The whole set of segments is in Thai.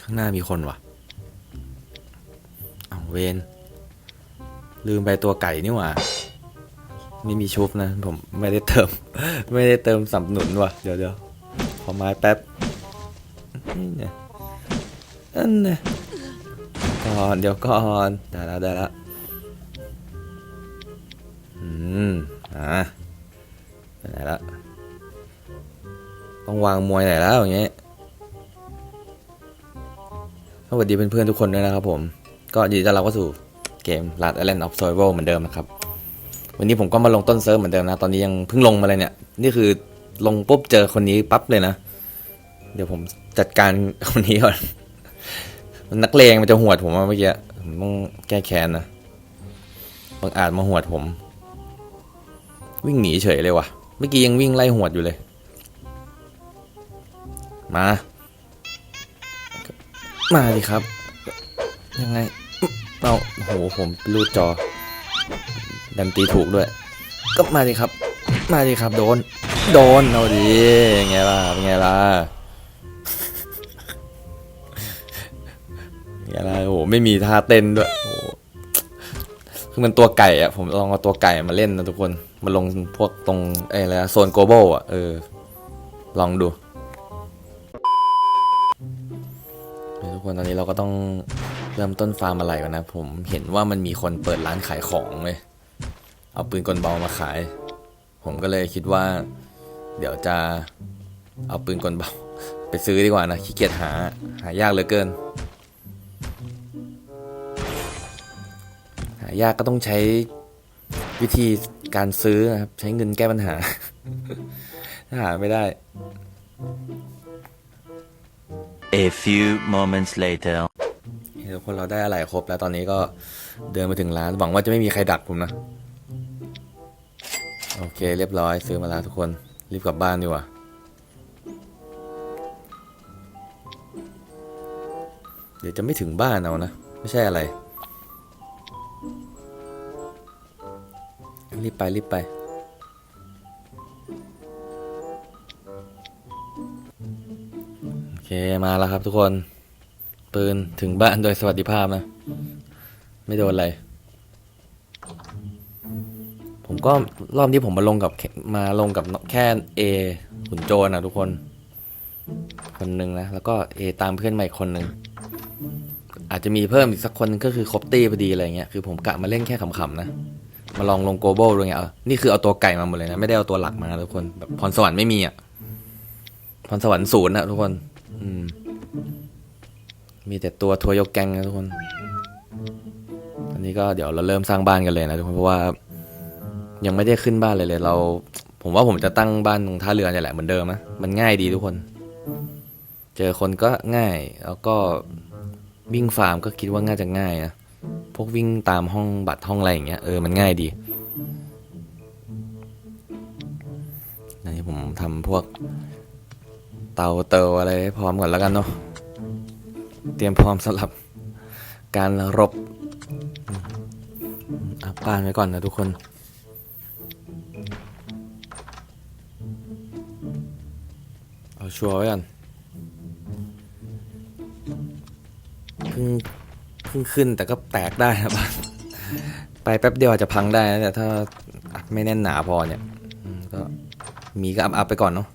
ข้างหน้ามีคนวะเอาเวนลืมไปตัวไก่นี่หว่าไม่มีชุบนะ ผมไม่ได้เติม ไม่ได้เติมสับหนุนว่ะ เดี๋ยวเดี๋ยวขอไม้แป๊บนี่เนี่ยอันเนี่ยก่อนเดี๋ยวก่อนได้แล้วได้แล้ว ม อะไปไหนละต้องวางมวยไหนแล้วอย่างเงี้ยสวัสดีเพื่อนๆทุกคนด้วยนะครับผม ก็ยินดีต้อนรับเข้าสู่เกม Last Island of Survival เหมือนเดิมนะครับ วันนี้ผมก็มาลงต้นเซิร์ฟเหมือนเดิมนะ ตอนนี้ยังเพิ่งลงมาเลยเนี่ย นี่คือลงปุ๊บเจอคนนี้ปั๊บเลยนะ เดี๋ยวผมจัดการคนนี้ก่อนมันนักเลงมันจะหวดผมเมื่อกี้ผมต้องแก้แค้นนะบางอาจมาหวดผม วิ่งหนีเฉยเลยว่ะ เมื่อกี้ยังวิ่งไล่หวดอยู่เลย มา มาดิครับ ยังไง เอาโอ้โห ผมรูดจอ ดันตีถูกด้วย ก็มาดิครับ มาดิครับ โดน โดน เอาดิยังไงล่ะ เป็นไงล่ะไงล่ะโอ้โห ไม่มีท่าเต้นด้วย คือมันตัวไก่อะผมลองเอาตัวไก่มาเล่นนะทุกคนมาลงพวกตรงเอ้อะไรโซนโกลบอลอะเออ ลองดูทุกคนตอนนี้เราก็ต้องเริ่มต้นฟาร์มอะไรก่อนนะ ผมเห็นว่ามันมีคนเปิดร้านขายของเลยเอาปืนกลเบามาขาย ผมก็เลยคิดว่า เดี๋ยวจะเอาปืนกลเบา ไปซื้อดีกว่านะขี้เกียจหาหายากเหลือเกินายากก็ต้องใช้วิธีการซื้อนะครับ ใช้เงินแก้ปัญหา ถ้าหาไม่ได้ A few moments later. ทุกคนเราได้อะไรครบแล้วตอนนี้ก็เดินมาถึงร้าน หวังว่าจะไม่มีใครดักผมนะ โอเค เรียบร้อยซื้อมาแล้วทุกคน รีบกลับบ้านดีกว่าเดี๋ยวจะไม่ถึงบ้านเอานะ ไม่ใช่อะไร รีบไปรีบไป โอเคมาแล้วครับทุกคน ปืนถึงบ้านโดยสวัสดิภาพนะ ไม่โดนอะไร ผมก็รอบที่ผมมาลงกับมาลงกับแค่เอขุนโจรนะทุกคน คนหนึ่งนะ แล้วก็เอตามเพื่อนใหม่คนหนึ่งอาจจะมีเพิ่มอีกสักคนก็คือครบตี้พอดีอะไรเงี้ย คือผมกะมาเล่นแค่ขำๆนะ มาลองลงโกลบอลด้วยไงเออนี่คือเอาตัวไก่มาหมดเลยนะ ไม่ได้เอาตัวหลักมาทุกคนแบบพรสวรรค์ไม่มีอะพรสวรรค์ศูนย์นะทุกคน อืม มีแต่ตัวทัวร์ยกแกงนะทุกคน อันนี้ก็เดี๋ยวเราเริ่มสร้างบ้านกันเลยนะทุกคนเพราะว่า ยังไม่ได้ขึ้นบ้านเลยเลย เรา ผมว่าผมจะตั้งบ้านตรงท่าเรือเนี่ยแหละเหมือนเดิมนะมันง่ายดีทุกคน เจอคนก็ง่าย แล้วก็วิ่งฟาร์มก็คิดว่าง่ายจะง่ายนะ พวกวิ่งตามห้องบัตรห้องอะไรอย่างเงี้ยเออมันง่ายดีอันนี้ผมทำพวกเตาเตาอะไรให้พร้อมก่อนแล้วกันเนาะเตรียมพร้อมสำหรับการรบอัพบ้านไว้ก่อนนะทุกคนเอาชัวร์ไว้ก่อนเพิ่ง เพิ่งขึ้นแต่ก็แตกได้นะบ้านไปแป๊บเดียวอาจจะพังได้นะแต่ถ้าอัดไม่แน่นหนาพอเนี่ยอืมก็มีก็อัพอัพไปก่อนเนาะ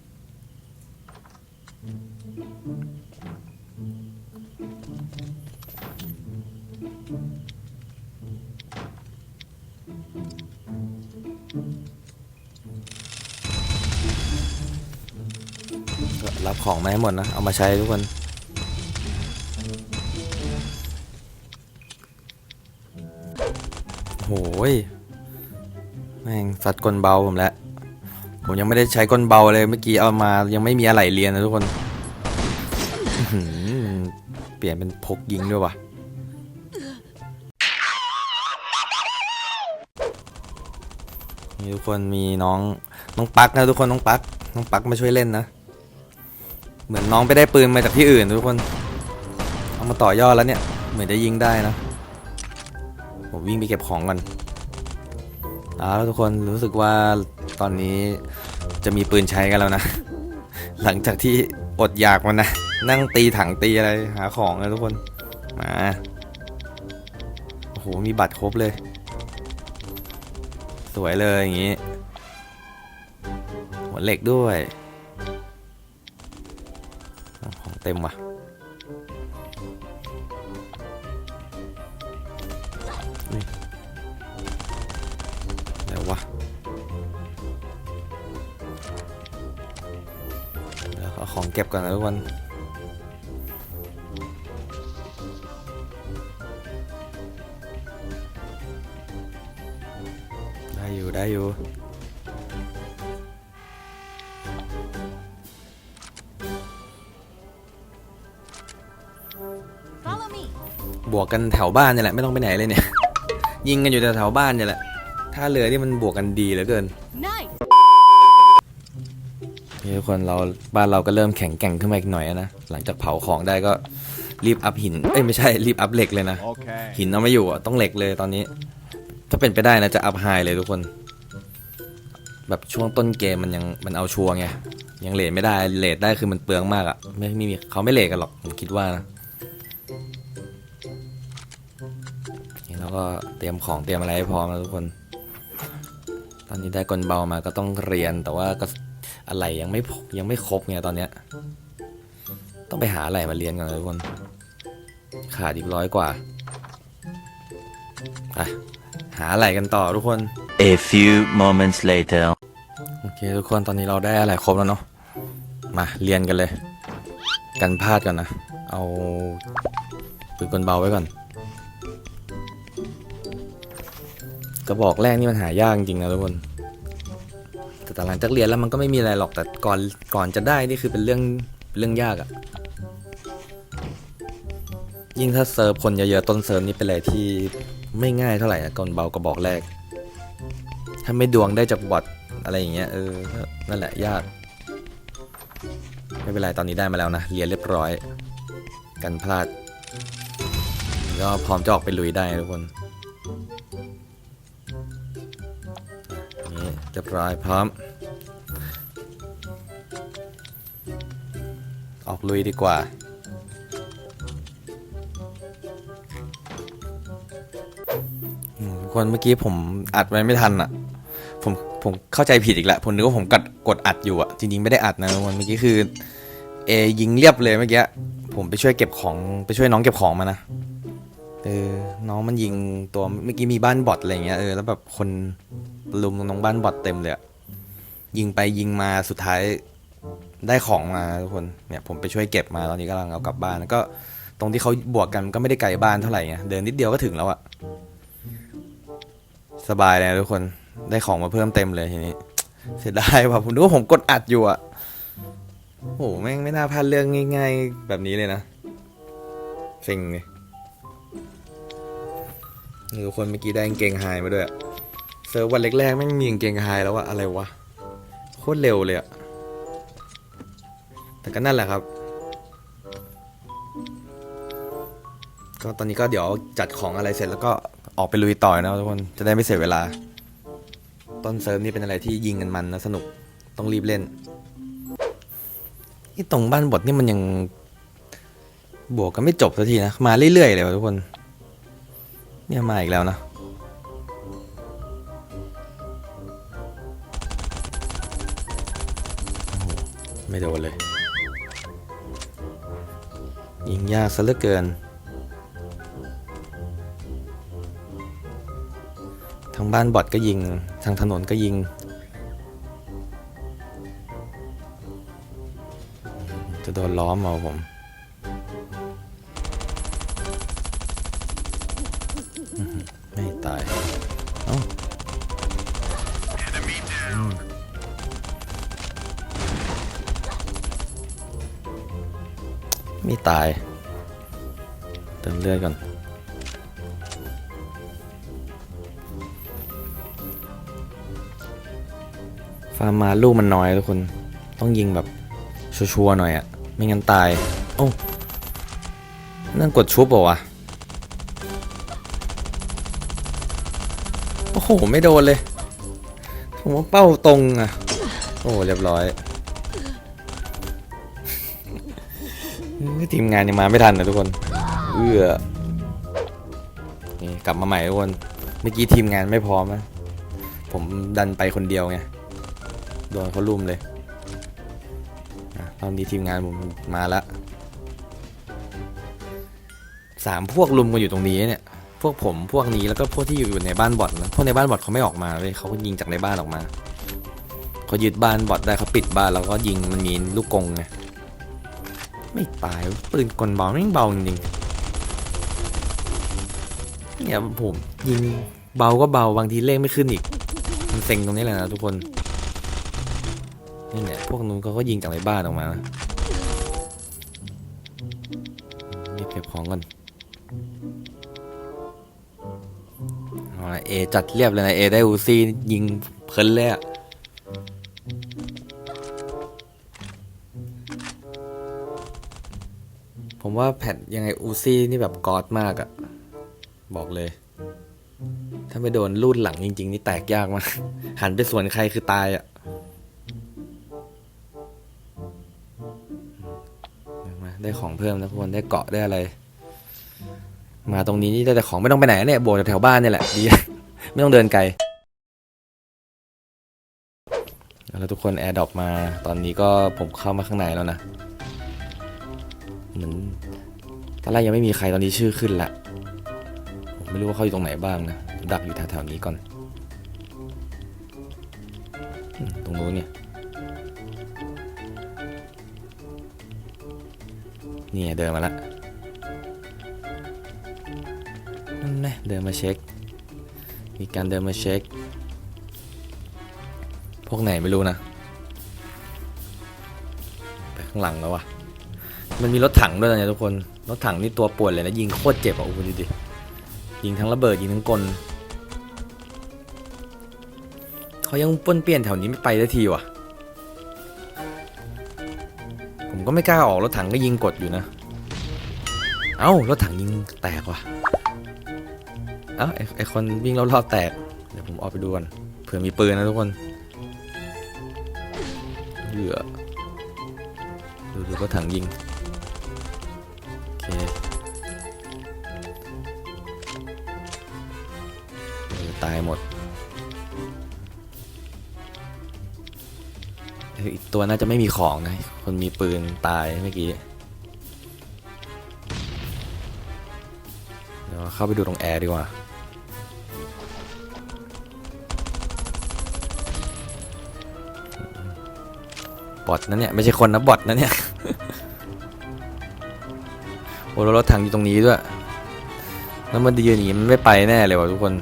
ก็รับของมาให้หมดนะ เอามาใช้ทุกคน โหยแม่งสัตว์กลเบาผมแล้ว ผมยังไม่ได้ใช้กลเบาเลยเมื่อกี้เอามายังไม่มีอะไรเรียนนะทุกคนเปลี่ยนเป็นพกยิงด้วยว่ะนี่ทุกคนมีน้องน้องปักนะทุกคนน้องปักน้องปักมาช่วยเล่นนะ เหมือนน้องไปได้ปืนมาจากที่อื่นทุกคน เอามาต่อยอดแล้วเนี่ย เหมือนจะยิงได้นะ ผมวิ่งไปเก็บของก่อนเอาแล้วทุกคนรู้สึกว่าตอนนี้จะมีปืนใช้กันแล้วนะ หลังจากที่อดอยากมันนะ นั่งตีถังตีอะไรหาของเลยทุกคน มาโอ้โหมีบัตรครบเลย สวยเลยอย่างนี้ หัวเหล็กด้วย ของเต็มว่ะ เอาของเก็บก่อนนะทุกคนได้อยู่ได้อยู่ Follow me. บวกกันแถวบ้านเนี่ยแหละไม่ต้องไปไหนเลยเนี่ย ยิงกันอยู่แถวๆบ้านเนี่ยแหละท่าเรือที่มันบวกกันดีเหลือเกิน Nice. นี่ทุกคนเราบ้านเราก็เริ่มแข็งแกร่งขึ้นมาอีกหน่อยแล้วนะหลังจากเผาของได้ก็รีบอัพหินเอ้ยไม่ใช่รีบอัพเหล็กเลยนะ Okay. หินเอาไม่อยู่อะต้องเหล็กเลยตอนนี้ ถ้าเป็นไปได้นะจะอัพไฮเลยทุกคน แบบช่วงต้นเกมมันยังมันเอาชัวร์ไงยังเลทไม่ได้เลทได้คือมันเปลืองมากอะไม่ไม่มีเขาไม่เลทกันหรอกผมคิดว่านะนี่เราก็เตรียมของเตรียมอะไรให้พร้อมแล้วทุกคน ตอนนี้ได้กลเบามาก็ต้องเรียนแต่ว่าก็ อะไรยังไม่พอยังไม่ครบไงตอนเนี้ย ต้องไปหาอะไรมาเรียนก่อนนะทุกคน ขาดอีกร้อยกว่าไปหาอะไรกันต่อทุกคน A few moments later. โอเคทุกคนตอนนี้เราได้อะไรครบแล้วเนาะ มาเรียนกันเลย กันพลาดก่อนนะ เอาปืนกลเบาไว้ก่อนกระบอกแรกนี่มันหายากจริงๆนะทุกคน แต่หลังจากเรียนแล้วมันก็ไม่มีอะไรหรอกแต่ก่อนก่อนจะได้นี่คือเป็นเรื่องเรื่องยากอะยิ่งถ้าเซิร์ฟคนเยอะๆต้นเซิร์ฟนี่เป็นอะไรที่ไม่ง่ายเท่าไหร่นะกลเบากระบอกแรก ถ้าไม่ดวงได้จากบอทอะไรอย่างเงี้ยเออนั่นแหละยาก ไม่เป็นไรตอนนี้ได้มาแล้วนะเรียนเรียบร้อย กันพลาดก็พร้อมจะออกไปลุยได้ทุกคน เรียบร้อยพร้อม ออกลุยดีกว่า คนเมื่อกี้ผมอัดไว้ไม่ทันอะ ผมผมเข้าใจผิดอีกแล้วผมนึกว่าผมกดกดอัดอยู่อะ จริงๆไม่ได้อัดนะทุกคนเมื่อกี้คือเอยิงเรียบเลยเมื่อกี้ผมไปช่วยเก็บของไปช่วยน้องเก็บของมานะเออน้องมันยิงตัวเมื่อกี้มีบ้านบอทอะไรเงี้ยเออแล้วแบบคน ลุมน้องบ้านบอทเต็มเลยอะยิงไปยิงมาสุดท้ายได้ของมาทุกคนเนี่ยผมไปช่วยเก็บมาตอนนี้กำลังเอากลับบ้านแล้วก็ ตรงที่เขาบวกกันก็ไม่ได้ไกลบ้านเท่าไหร่ไงเดินนิดเดียวก็ถึงแล้วอะสบายเลยทุกคนได้ของมาเพิ่มเต็มเลยทีนี้ เสียดายว่ะผมนึกว่าผมกดอัดอยู่อะโอ้โหแม่งไม่น่าพลาดเรื่องง่าย ๆ แบบนี้เลยนะเซ็งเลยนี่ทุกคนเมื่อกี้ได้เกงไฮมาด้วยอะ ซิร์ฟวันแรกๆไม่งมีกางเกงไฮแล้วอะอะไรวะ โคตรเร็วเลยอะแต่ก็นั่นแหละครับ ก็ตอนนี้ก็เดี๋ยวจัดของอะไรเสร็จแล้วก็ออกไปลุยต่อยนะทุกคน จะได้ไม่เสียเวลา ต้นเซิร์ฟนี่เป็นอะไรที่ยิงกันมันนะสนุก ต้องรีบเล่นที่ตรงบ้านบทนี่มันยังบวกกันไม่จบสักทีนะ มาเรื่อยๆเลยวะทุกคน เนี่ยมาอีกแล้วนะ ไม่โดนเลย ยิงยากซะเหลือเกิน ทางบ้านบอดก็ยิง ทางถนนก็ยิง จะโดนล้อมเอาผม ตาย เติมเลือดก่อน ฟาร์มมาลูกมันน้อยทุกคน ต้องยิงแบบชัวร์ๆหน่อยอะไม่งั้นตาย โอ้นั่นกดชุบเปล่าวะ โอ้โห ไม่โดนเลย ผมว่าเป้าตรงอะโอ้ เรียบร้อย ทีมงานยังมาไม่ทันนะทุกคน เอื้อนี่กลับมาใหม่ทุกคน เมื่อกี้ทีมงานไม่พร้อมนะ ผมดันไปคนเดียวไง โดนเขาลุมเลยอะตอนนี้ทีมงานผมมาละสามพวกลุมกันอยู่ตรงนี้เนี่ย พวกผมพวกนี้แล้วก็พวกที่อยู่ในบ้านบอทนะพวกในบ้านบอทเขาไม่ออกมาเลยเขาก็ยิงจากในบ้านออกมาเขายึดบ้านบอทได้เขาปิดบ้านแล้วก็ยิงมันมีลูกกงไง ไม่ตายปืนกลเบาไม่งเบาจริงๆเนี่ยผมยิงเบาก็เบาบางทีเลขไม่ขึ้นอีก มันเซ็งตรงนี้แหละนะทุกคนนี่แหละพวกนู้นเขาก็ยิงจากในบ้านออกมานะรีบเก็บของก่อนเอาละเอจัดเรียบเลยนะเอได้อูซี่ยิงเพลินเลยอะ ผมว่าแพทยังไงอูซี่นี่แบบกอดมากอะบอกเลย ถ้าไม่โดนลูดหลังจริง ๆ นี่แตกยากมากหันไปสวนใครคือตายอะได้ของเพิ่มนะทุกคนได้เกาะได้อะไร มาตรงนี้นี่ได้แต่ของไม่ต้องไปไหนเนี่ยโบสถ์แถวบ้านเนี่ยแหละดีไม่ต้องเดินไกลแล้วทุกคนแอร์ดรอปมาตอนนี้ก็ผมเข้ามาข้างในแล้วนะ เหมือนตอนแรกยังไม่มีใครตอนนี้ชื่อขึ้นละผมไม่รู้ว่าเขาอยู่ตรงไหนบ้างนะดักอยู่แถวๆนี้ก่อน ตรงนู้นเนี่ยนี่เดินมาละนั่นแหละเดินมาเช็ค มีการเดินมาเช็ค พวกไหนไม่รู้นะ ไปข้างหลังแล้ววะ มันมีรถถังด้วยนะทุกคน รถถังนี่ตัวป่วนเลยนะยิงโคตรเจ็บอะโอ้โหดูดิ ยิงทั้งระเบิดยิงทั้งกลเขายังป้วนเปี้ยนแถวนี้ไม่ไปได้ทีว่ะ ผมก็ไม่กล้าออกรถถังก็ยิงกดอยู่นะ เอ้ารถถังยิงแตกว่ะ เอ้าไอไอคนวิ่งรอบๆแตก เดี๋ยวผมออกไปดูก่อนเผื่อมีปืนนะทุกคนเหลือดูดูรถถังยิง ตายหมดอีกตัวน่าจะไม่มีของนะ คนมีปืนตายเมื่อกี้เดี๋ยวเข้าไปดูตรงแอร์ดีกว่า บอทนะเนี่ย ไม่ใช่คนนะบอทนะเนี่ย โอ้รถถังอยู่ตรงนี้ด้วย แล้วมันยืนอย่างนี้มันไม่ไปแน่เลยว่ะทุกคน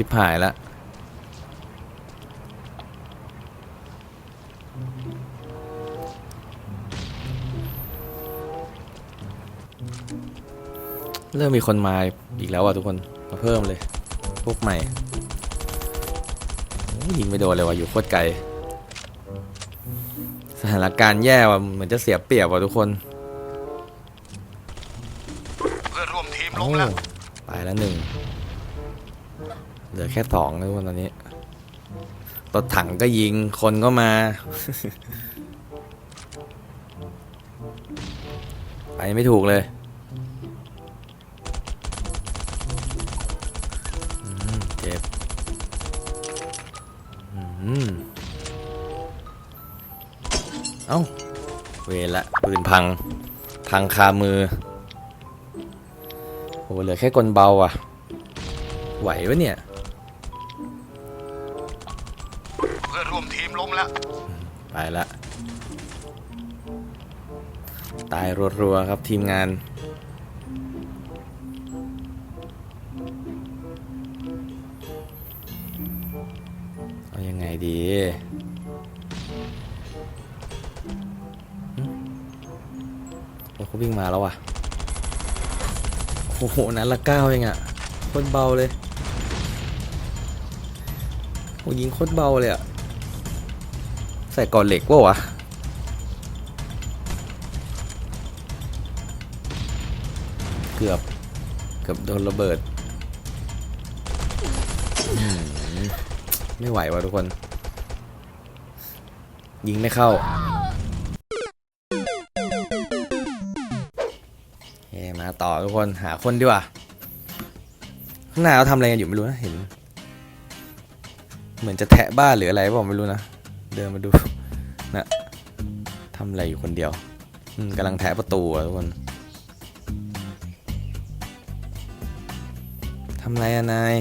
ชิบหายละเริ่มมีคนมาอีกแล้วอะทุกคนมาเพิ่มเลย พวกใหม่โอ้ยยิงไม่โดนเลยว่ะอยู่โคตรไกล สถานการณ์แย่ว่ะเหมือนจะเสียเปรียบว่ะทุกคนเพื่อนร่วมทีมลโอ้งแล้วตายแล้วหนึ่งเห ลือแค่สองแล้วทุกคนตอนนี้รถถังก็ยิงคนก็มา ไปไม่ถูกเลยเจ็บเอ้า เวละปืนพัง พังคามือ โอ้เหลือแค่กลเบาอะ ไหวปะเนี่ย พื่อนร่วมทีมลงแล้วไปละตายรัวๆครับทีมงาน เอายังไงดีโอ้เขาวิ่งมาแล้วว่ะ โอ้โห นั้นละเก้าเองอะโคตรเบาเลย โอ้ยิงโคตรเบาเลยอะ ส่ก่อนเหล็กวะวะเกือบเกือบโดนระเบิด ไม่ไหววะทุกคน ยิงไม่เข้าเฮ้มาต่อทุกคนหาคนดีกว่าข้างหน้าเขาทำอะไรกันอยู่ไม่รู้นะเห็น เหมือนจะแทะบ้านหรืออะไรบอกไม่รู้นะ เดินมาดู นะทำอะไรอยู่คนเดียวอืมกำลังแทะประตูอะทุกคนทำอะไรอะนาย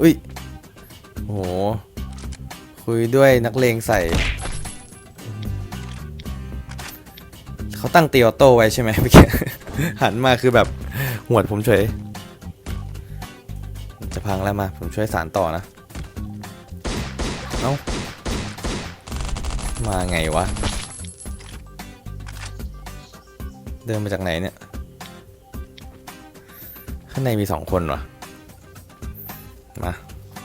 อุ้ยโห คุยด้วยนักเลงใส่ เขาตั้งตีออโต้ไว้ใช่ไหมเมื่อกี้ หันมาคือแบบหวดผมเฉย จะพังแล้วมา ผมช่วยสารต่อนะ เอ้า มาไงวะ เดินมาจากไหนเนี่ย ข้างในมีสองคนวะมา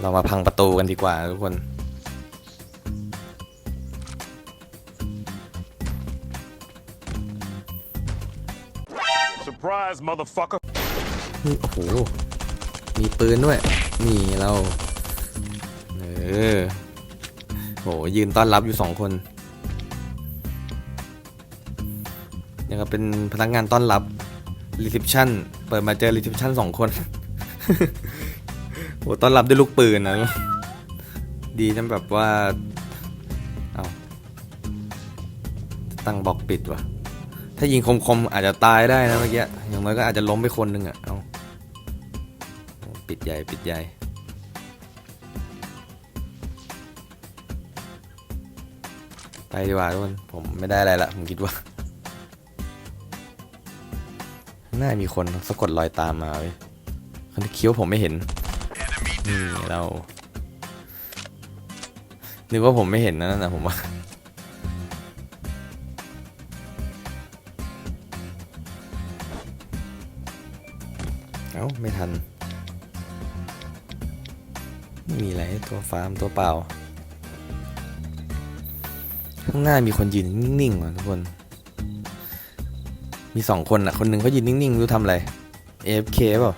เรามาพังประตูกันดีกว่าทุกคน Surprise, motherfucker. นี่โอ้โห มีปืนด้วย นี่เรา เออ โหยืนต้อนรับอยู่สองคนยังกับเป็นพนักงานต้อนรับรีเซพชันเปิดมาเจอรีเซพชันสองคนโหต้อนรับด้วยลูกปืนนะดีนะแบบว่าเอาตั้งบล็อกปิดว่ะ ถ้ายิงคมๆอาจจะตายได้นะเมื่อกี้อย่างน้อยก็อาจจะล้มไปคนหนึ่งอะเอาปิดใหญ่ปิดใหญ่ ไปดีกว่าทุกคน ผมไม่ได้อะไรละ ผมคิดว่าข้างหน้ามีคนสะกดรอยตามมาเว้ยคนที่คิ้วผมไม่เห็น นี่เรา นึกว่าผมไม่เห็นนะนั่นนะผมว่าเอ้า ไม่ทัน ไม่มีอะไรตัวฟาร์มตัวเปล่า ข้างหน้ามีคนยืนนิ่งๆว่ะทุกคน มีสองคนอะ คนหนึ่งเขายืนนิ่งๆรู้ทำอะไร AFK เปล่า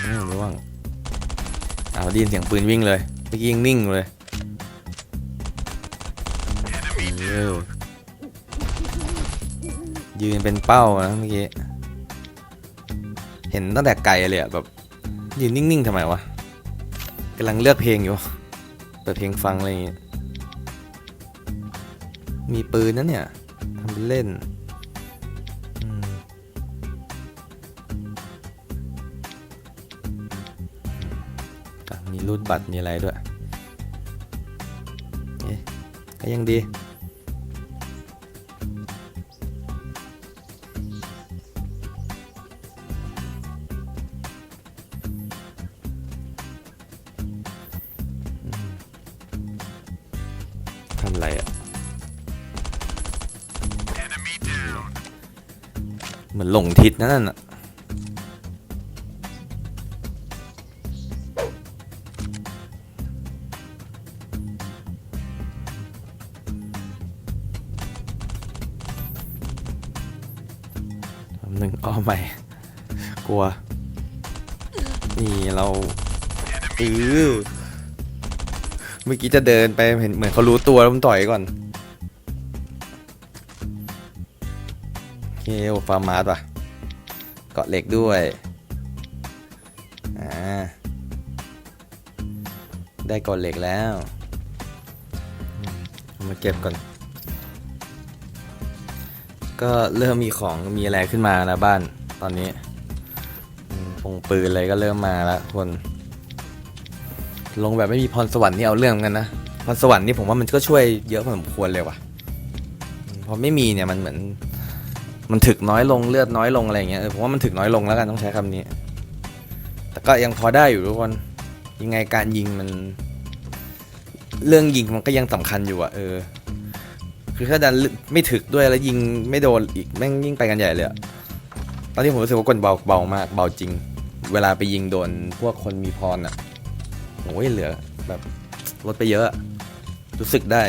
ไม่รู้ว่างอ้าวได้ยินเสียงปืนวิ่งเลยเมื่อกี้ยังนิ่งเลยเออยืนเป็นเป้านะเมื่อกี้เห็นตั้งแต่ไกลเลยอะแบบยืนนิ่งๆทำไมวะกำลังเลือกเพลงอยู่เปิดเพลงฟังอะไรอย่างเงี้ย มีปืนนะเนี่ยทำเป็นเล่นมีรูดบัตรมีอะไรด้วยเอ๊ะก็ยังดี หลงทิศนั่นอะหนึ่งอ้อมไปกลัว นี่เราเออเมื่อกี้จะเดินไปเห็นเหมือนเขารู้ตัวแล้วผมต่อยก่อน เคโอฟาร์มาร์ป่ะเกาะเหล็กด้วยอ่าได้เกาะเหล็กแล้วมาเก็บก่อน ก็เริ่มมีของมีอะไรขึ้นมานะบ้านตอนนี้ปงปืนอะไรก็เริ่มมาแล้วคน ลงแบบไม่มีพรสวรรค์นี่เอาเรื่องเหมือนกันนะพรสวรรค์นี่ผมว่ามันก็ช่วยเยอะพอสมควรเลยว่ะพอไม่มีเนี่ยมันเหมือน มันถึกน้อยลงเลือดน้อยลงอะไรเงี้ยเออผมว่ามันถึกน้อยลงแล้วกันต้องใช้คำนี้ แต่ก็ยังพอได้อยู่ทุกคนยังไงการยิงมัน เรื่องยิงมันก็ยังสำคัญอยู่อะเออ คือถ้าดันไม่ถึกด้วยแล้วยิงไม่โดนอีกแม่งยิ่งไปกันใหญ่เลยอะตอนนี้ผมรู้สึกว่ากลเบาเบามากเบาจริง เวลาไปยิงโดนพวกคนมีพรอะโอ้ยเหลือแบบลดไปเยอะอะรู้สึกได้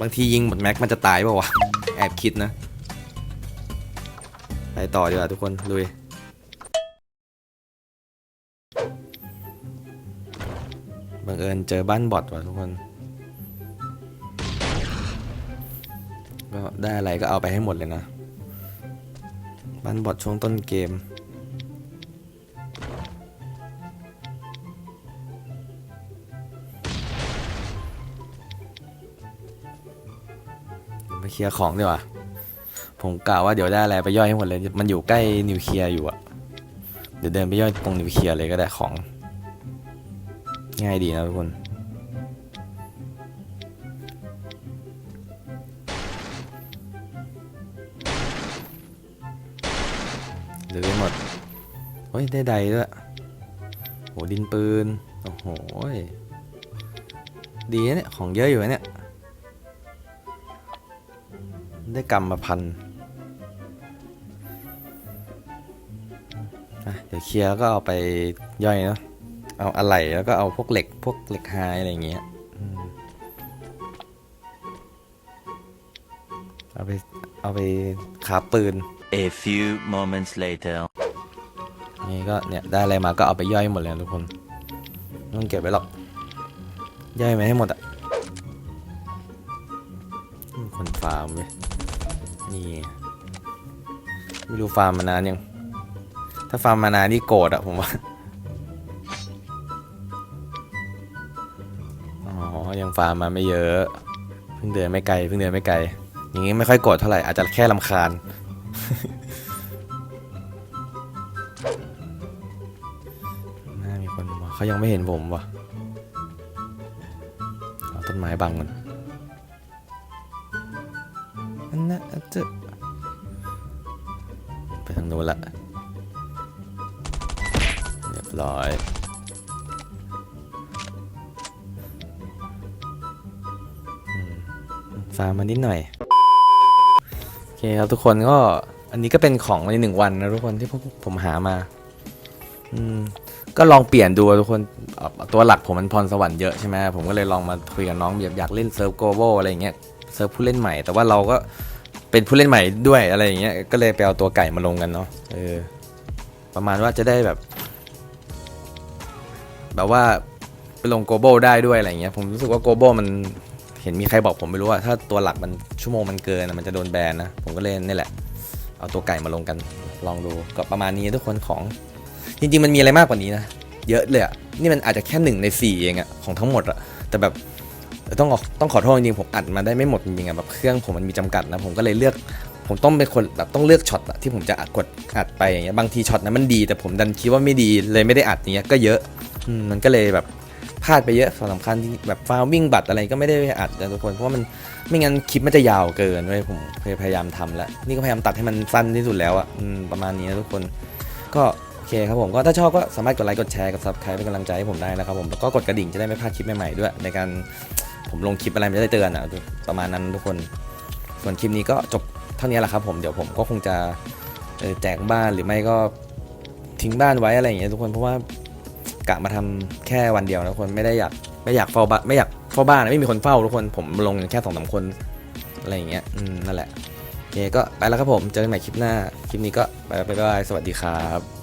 บางทียิงหมดแม็กมันจะตายเปล่าวะแอบคิดนะ ไปต่อดีกว่าทุกคนลุยบังเอิญเจอบ้านบอทว่ะทุกคน ก็ได้อะไรก็เอาไปให้หมดเลยนะ บ้านบอทช่วงต้นเกมไปเคลียร์ของดีกว่า ผมกล่าวว่าเดี๋ยวได้อะไรไปย่อยให้หมดเลย มันอยู่ใกล้นิวเคลียร์อยู่อะเดี๋ยวเดินไปย่อยตรงนิวเคลียร์เลยก็ได้ของ ง่ายดีนะทุกคน หรือหมดเฮ้ย ได้ใดด้วยโหดินปืน โอ้โห ดีนะเนี่ย ของเยอะอยู่นะเนี่ย ได้กำมาพัน เดี๋ยวเคลียร์แล้วก็เอาไปย่อยเนาะเอาอะไหล่แล้วก็เอาพวกเหล็กพวกเหล็กไฮอะไรอย่างเงี้ยอืมเอาไปเอาไปขาปืน A few moments later. นี่ก็เนี่ยได้อะไรมาก็เอาไปย่อยหมดเลยนะทุกคนไม่ต้องเก็บไว้หรอก ย่อยมาให้หมดอะมีคนฟาร์มเว้ยนี่ไม่รู้ฟาร์มมานานยัง ถ้าฟาร์มมานานนี่โกรธอะผมว่า อ๋อ ยังฟาร์มมาไม่เยอะ เพิ่งเดินไม่ไกล เพิ่งเดินไม่ไกล อย่างงี้ไม่ค่อยโกรธเท่าไหร่ อาจจะแค่ลำคาญ น่ามีคนมาเขายังไม่เห็นผมว่ะเอาต้นไม้บังมันอันน่ะอาจะไปทางโน้นละ ร้อย ฟาร์มมานิดหน่อย โอเคครับทุกคนก็อันนี้ก็เป็นของในหนึ่งวันนะทุกคนที่พวกผมหามา อืม ก็ลองเปลี่ยนดูทุกคน ตัวหลักผมมันพรสวรรค์เยอะใช่ไหมผมก็เลยลองมาคุยกับน้องอยากอยากเล่นเซิร์ฟโกลบอลอะไรอย่างเงี้ยเซิร์ฟผู้เล่นใหม่ แต่ว่าเราก็เป็นผู้เล่นใหม่ด้วยอะไรอย่างเงี้ย ก็เลยไปเอาตัวไก่มาลงกันเนาะ เออ ประมาณว่าจะได้แบบ แบบว่าไปลงโกลบอลได้ด้วยอะไรเงี้ยผมรู้สึกว่าโกลบอลมันเห็นมีใครบอกผมไม่รู้ว่าถ้าตัวหลักมันชั่วโมงมันเกินมันจะโดนแบนนะ ผมก็เล่นนี่แหละ เอาตัวไก่มาลงกันลองดูก็ประมาณนี้ทุกคนของ จริง ๆ มันมีอะไรมากกว่านี้นะ เยอะเลยอะนี่มันอาจจะแค่หนึ่งในสี่เองอะของทั้งหมดอะแต่แบบต้องต้องขอโทษจริงผมอัดมาได้ไม่หมดจริงๆอะแบบเครื่องผมมันมีจำกัดนะผมก็เลยเลือก ผมต้องเป็นคนแบบต้องเลือกช็อตที่ผมจะอัดกดอัดไปอย่างเงี้ยบางทีช็อตนั้นมันดี แต่ผมดันคิดว่าไม่ดีเลยไม่ได้อัดอย่างเงี้ยก็เยอะ มันก็เลยแบบพลาดไปเยอะสำคัญที่แบบฟาววิ่งบัตรอะไรก็ไม่ได้อัดนะทุกคนเพราะว่ามันไม่งั้นคลิปมันจะยาวเกินเว้ยผมพยายามทำแล้วนี่ก็พยายามตัดให้มันสั้นที่สุดแล้วอะอืมประมาณนี้นะทุกคนก็โอเคครับผมก็ถ้าชอบก็สามารถกดไลค์กดแชร์กด subscribe เป็นกำลังใจให้ผมได้นะครับผมแล้วก็กดกระดิ่งจะได้ไม่พลาดคลิปใหม่ๆด้วย ในการผมลงคลิปอะไรมันจะได้เตือนอะประมาณนั้นทุกคน ส่วนคลิปนี้ก็จบเท่านี้แหละครับผมเดี๋ยวผมก็คงจะแจกบ้านหรือไม่ก็ทิ้งบ้านไว้อะไรอย่างเงี้ยทุกคนเพราะว่า กะมาทำแค่วันเดียวนะคนไม่ได้อยากไม่อยากเฝ้าบ้านไม่อยากเฝ้าบ้านไม่มีคนเฝ้าทุกคนผมลงแค่สองสามคนอะไรอย่างเงี้ยอืมนั่นแหละโอเคก็ไปแล้วครับผมเจอกันใหม่คลิปหน้าคลิปนี้ก็ไปไปบายสวัสดีครับ